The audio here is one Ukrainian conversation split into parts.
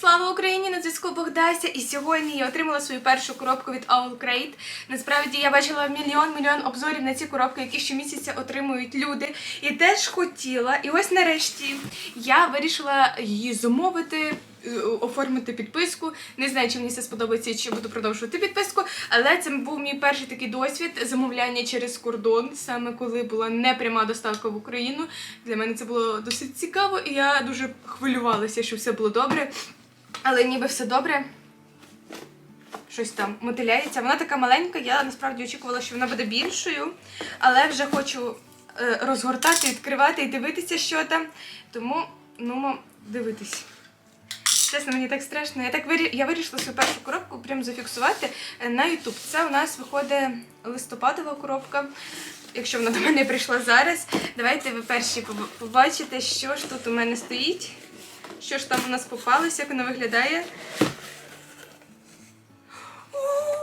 Слава Україні! На зв'язку Богдася. І сьогодні я отримала свою першу коробку від Owl Crate. Насправді я бачила мільйон мільйон обзорів на ці коробки, які щомісяця отримують люди. І теж хотіла. І ось нарешті я вирішила її замовити. е, Оформити підписку. Не знаю, чи мені це сподобається, чи буду продовжувати підписку. Але це був мій перший такий досвід замовляння через кордон, саме коли була непряма доставка в Україну. Для мене це було досить цікаво, і я дуже хвилювалася, що все було добре. Але ніби все добре. Щось там мотиляється. Вона така маленька, я насправді очікувала, що вона буде більшою, але вже хочу е, розгортати, відкривати і дивитися, що там. Тому ну, дивитись. Чесно, мені так страшно. Я так вирі... я вирішила свою першу коробку прям зафіксувати е, на YouTube. Це у нас виходить листопадова коробка. Якщо вона до мене прийшла зараз, давайте ви перші побачите, що ж тут у мене стоїть. Що ж там у нас попалося, як воно виглядає. О,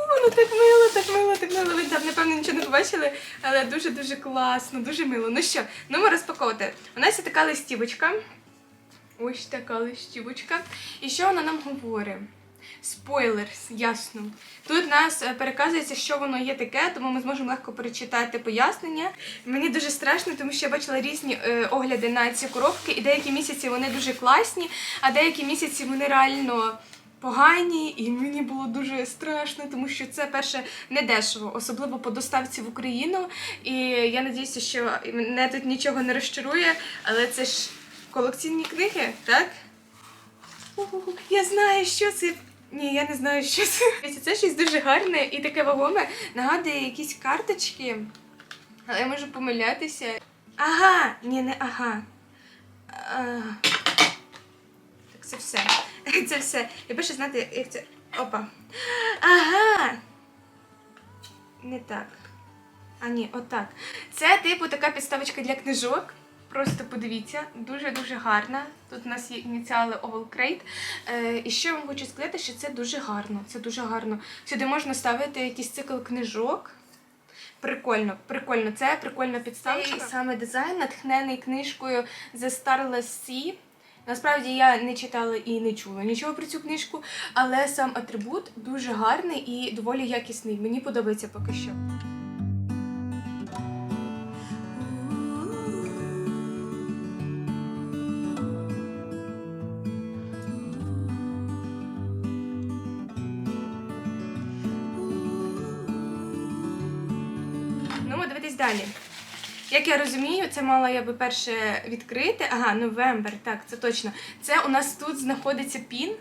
воно так мило, так мило, так мило. Ви там, напевно, нічого не побачили, але дуже-дуже класно, дуже мило. Ну що, ну ми розпаковувати. У нас є така листівочка. Ось така листівочка. І що вона нам говорить? Спойлер, ясно. Тут нас е, переказується, що воно є таке, тому ми зможемо легко перечитати пояснення. Мені дуже страшно, тому що я бачила різні е, огляди на ці коробки, і деякі місяці вони дуже класні, а деякі місяці вони реально погані, і мені було дуже страшно, тому що це перше не дешево, особливо по доставці в Україну. І я надіюся, що мене тут нічого не розчарує, але це ж колекційні книги, так? Я знаю, що це. Ні, я не знаю, що це. Це щось дуже гарне і таке вагоме. Нагадує якісь карточки. Але я можу помилятися. Ага, ні, не ага. А, Так, це все. Це все. Я більше знати, як це. Опа. Ага. Не так. А ні, отак. Це, типу, така підставочка для книжок. Просто подивіться, дуже-дуже гарна. Тут у нас є ініціали Oval Crate. Е, і ще я вам хочу сказати, що це дуже гарно. Це дуже гарно. Сюди можна ставити якийсь цикл книжок. Прикольно, прикольно. Це прикольна підставочка. І саме дизайн натхнений книжкою The Starless Sea. Насправді я не читала і не чула нічого про цю книжку, але сам атрибут дуже гарний і доволі якісний. Мені подобається поки що. Ну, далі. Як я розумію, це мала я би перше відкрити. Ага, новембер, так, це точно. Це у нас тут знаходиться пін.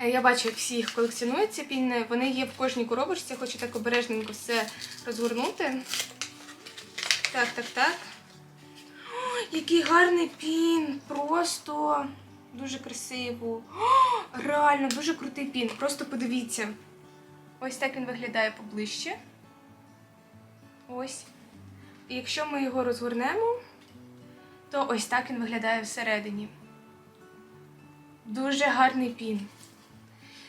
Е, Я бачу, як всі їх колекціонують, ці піни. Вони є в кожній коробочці, хочу так обережненько все розгорнути. Так, так, так. О, який гарний пін! Просто дуже красиво. О, реально, дуже крутий пін. Просто подивіться. Ось так він виглядає поближче. Ось. І якщо ми його розгорнемо, то ось так він виглядає всередині. Дуже гарний пін.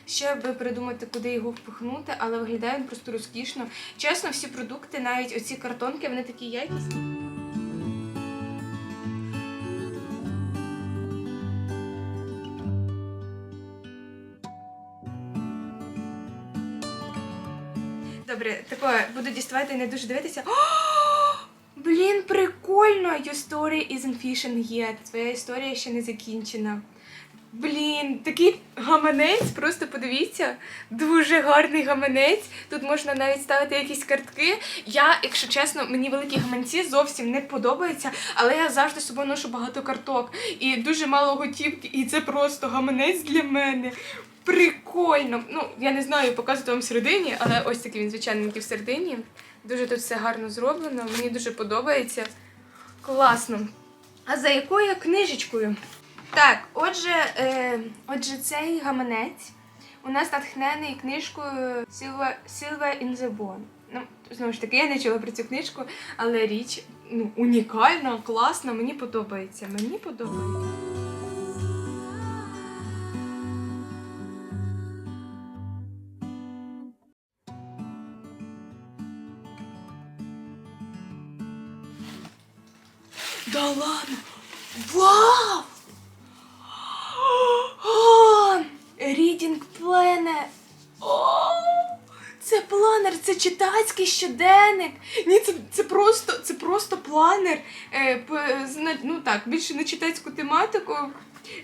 Ще би придумати, куди його впихнути, але виглядає він просто розкішно. Чесно, всі продукти, навіть оці картонки, вони такі якісні. Добре, таке буду діставати і не дуже дивитися. Блін, прикольно! Your story isn't finished yet. Твоя історія ще не закінчена. Блін, такий гаманець, просто подивіться. Дуже гарний гаманець. Тут можна навіть ставити якісь картки. Я, якщо чесно, мені великі гаманці зовсім не подобаються, але я завжди з собою ношу багато карток і дуже мало готівки. І це просто гаманець для мене. Прикольно. Ну, я не знаю, показувати вам всередині, але ось такий він звичайненький всередині. Дуже тут все гарно зроблено. Мені дуже подобається. Класно. А за якою книжечкою? Так, отже, е, отже, цей гаманець у нас натхнений книжкою Silver, in the Bone. Ну, знову ж таки, я не чула про цю книжку, але річ ну, унікальна, класна, мені подобається. Мені подобається. Да ладно. Вау! О, Reading Planet. О, Це планер, це читацький щоденник. Ні, це це просто це просто планер. Е, Ну так, більше на читацьку тематику.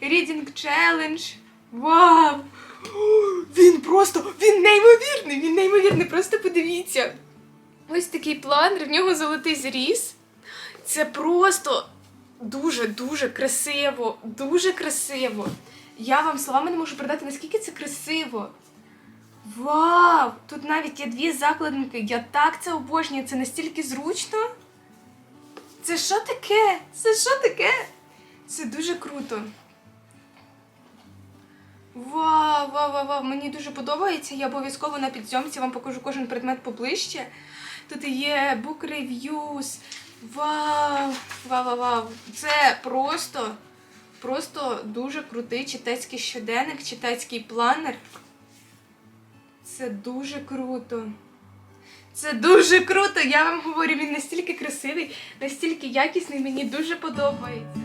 Reading Challenge. Вау! Він просто він неймовірний! Він неймовірний, просто подивіться. Ось такий планер, в нього золотий зріз. Це просто дуже-дуже красиво, дуже красиво. Я вам словами не можу передати, наскільки це красиво. Вау! Тут навіть є дві закладинки. Я так це обожнюю, це настільки зручно. Це що таке? Це що таке? Це дуже круто. Вау, вау, вау, вау, мені дуже подобається. Я обов'язково на підзйомці вам покажу кожен предмет поближче. Тут є book reviews. Вау! Вау, вау, вау. Це просто, просто дуже крутий читацький щоденник, читацький планер. Це дуже круто. Це дуже круто. Я вам говорю, він настільки красивий, настільки якісний, мені дуже подобається.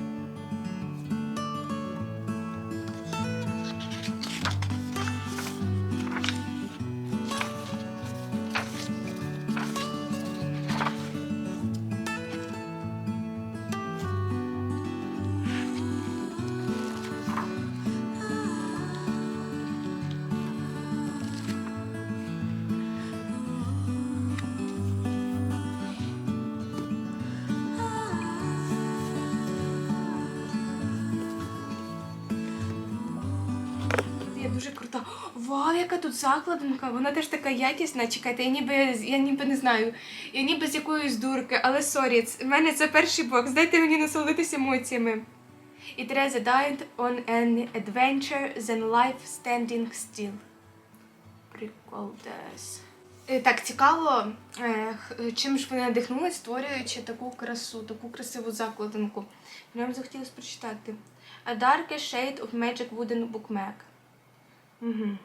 Вау, яка тут закладинка. Вона теж така якісна. Чекайте, я ніби я ніби не знаю. Я ніби з якоїсь дурки, але сорі, в мене це перший бокс. Дайте мені насолодитися емоціями. It resides on an adventure than life standing still. Прикол дес. Е, Так, цікаво, е, чим ж вони надихнулись, створюючи таку красу, таку красиву закладинку. Вам захотілося прочитати. A darker shade of magic wooden bookmark. Угу.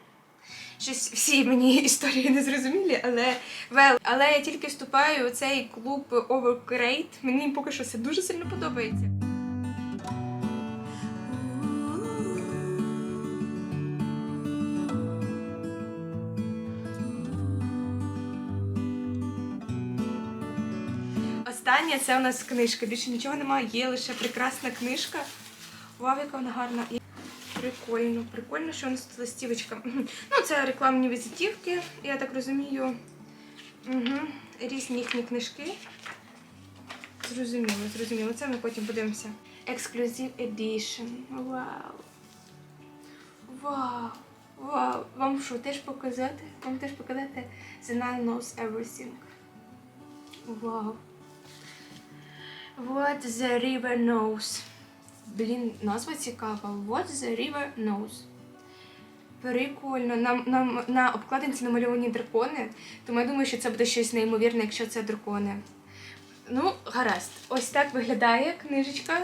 Щось всі мені історії не зрозумілі, але well, але я тільки вступаю у цей клуб Overcrate. Мені поки що це дуже сильно подобається. Остання це у нас книжка. Більше нічого немає, є лише прекрасна книжка. Вау, яка вона гарна. Прикольно, прикольно, що у нас тут листівочка. Ну, це рекламні візитівки, я так розумію. Угу. Різні їхні книжки. Зрозуміло, зрозуміло. Це ми потім подивимося. Exclusive Edition. Вау. Вау. Вау. Вам що, теж показати? Вам теж показати The Nine Knows Everything. Вау. What the river knows. Блін, назва цікава. What the river knows. Прикольно. На, на, на обкладинці намальовані дракони, тому я думаю, що це буде щось неймовірне, якщо це дракони. Ну, гаразд. Ось так виглядає книжечка.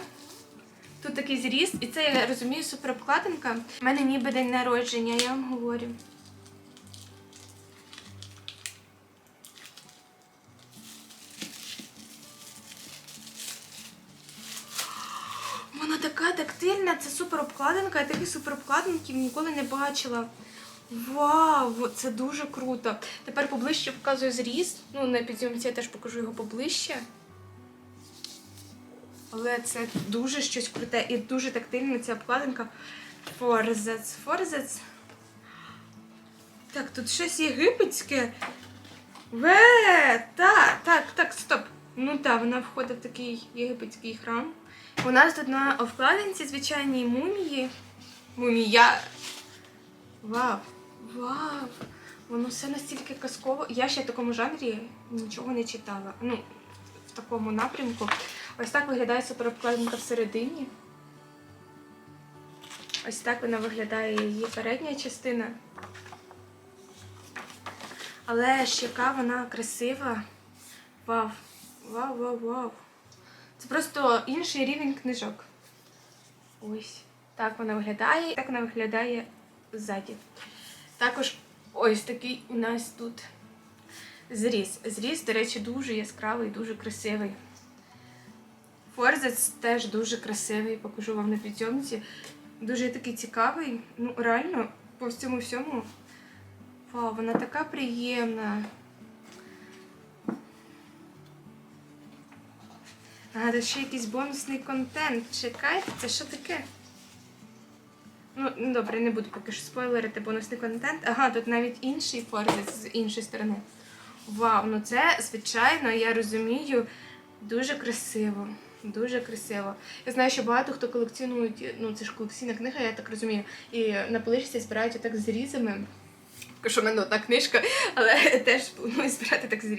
Тут такий зріст, і це, я розумію, супер обкладинка. У мене ніби день народження, я вам говорю. Обкладинка, я таких супер обкладинків ніколи не бачила. Вау, це дуже круто. Тепер поближче показую зріст. Ну, на підйомці я теж покажу його поближче. Але це дуже щось круте і дуже тактильна ця обкладинка. Форзец. Форзец. Так, тут щось єгипетське. Ве, так, так, так, стоп. Ну так, вона входить в такий єгипетський храм. У нас тут на обкладинці звичайні мумії. Мумія. Вау, вау. Воно все настільки казково. Я ще в такому жанрі нічого не читала. Ну, в такому напрямку. Ось так виглядає суперобкладинка всередині. Ось так вона виглядає її передня частина. Але ж яка вона красива. Вау. Вау, вау, вау. Це просто інший рівень книжок. Ось. Так вона виглядає. Так вона виглядає ззаді. Також ось такий у нас тут зріз. Зріз, до речі, дуже яскравий, дуже красивий. Форзець теж дуже красивий, покажу вам на підйомці. Дуже такий цікавий. Ну, реально, по всьому всьому. Вау, вона така приємна. А, ще якийсь бонусний контент. Чекайте, це що таке? Ну, ну, добре, не буду поки що спойлерити бонусний контент. Ага, тут навіть інший форзиц з іншої сторони. Вау, ну це, звичайно, я розумію, дуже красиво. Дуже красиво. Я знаю, що багато хто колекціонують, ну це ж колекційна книга, я так розумію, і на поличці збирають отак з різами. Що в мене одна книжка, але теж планую збирати так з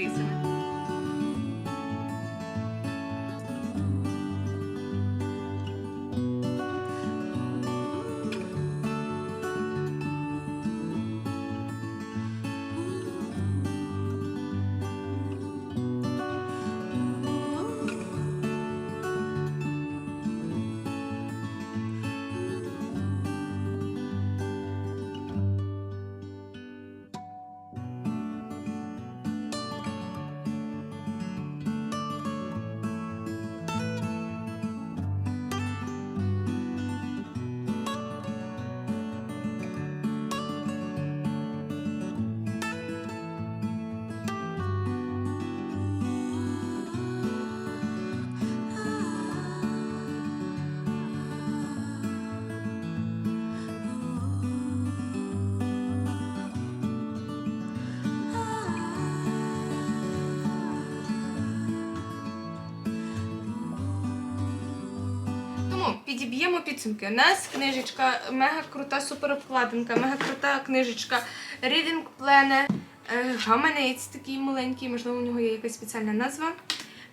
Тому підіб'ємо підсумки. У нас книжечка, мега крута суперобкладинка, мега крута книжечка Reading Planner, е, гаманець такий маленький, можливо, у нього є якась спеціальна назва.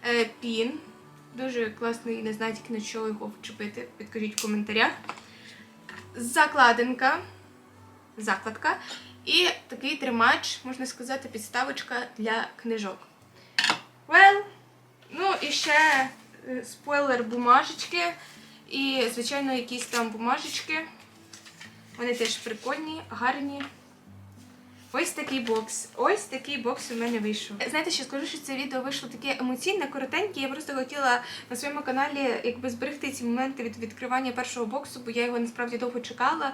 е, Пін. Дуже класний, не знаю тільки на що його вчепити. Підкажіть в коментарях. Закладинка. Закладка. І такий тримач, можна сказати, підставочка для книжок. Well, ну і ще е, спойлер бумажечки. І, звичайно, якісь там бумажечки. Вони теж прикольні, гарні. Ось такий бокс. Ось такий бокс у мене вийшов. Знаєте, що скажу, що це відео вийшло таке емоційне, коротеньке. Я просто хотіла на своєму каналі якби зберегти ці моменти від відкривання першого боксу, бо я його насправді довго чекала.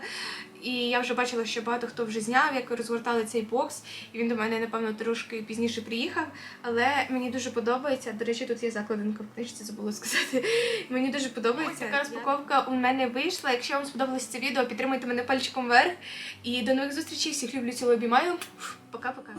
І я вже бачила, що багато хто вже зняв, як розгортали цей бокс. І він до мене, напевно, трошки пізніше приїхав. Але мені дуже подобається. До речі, тут є закладинка в книжці, забула сказати. Мені дуже подобається. Така розпаковка у мене вийшла. Якщо вам сподобалось це відео, підтримуйте мене пальчиком вверх. І до нових зустрічей. Всіх люблю, цілую, обіймаю. Пока-пока.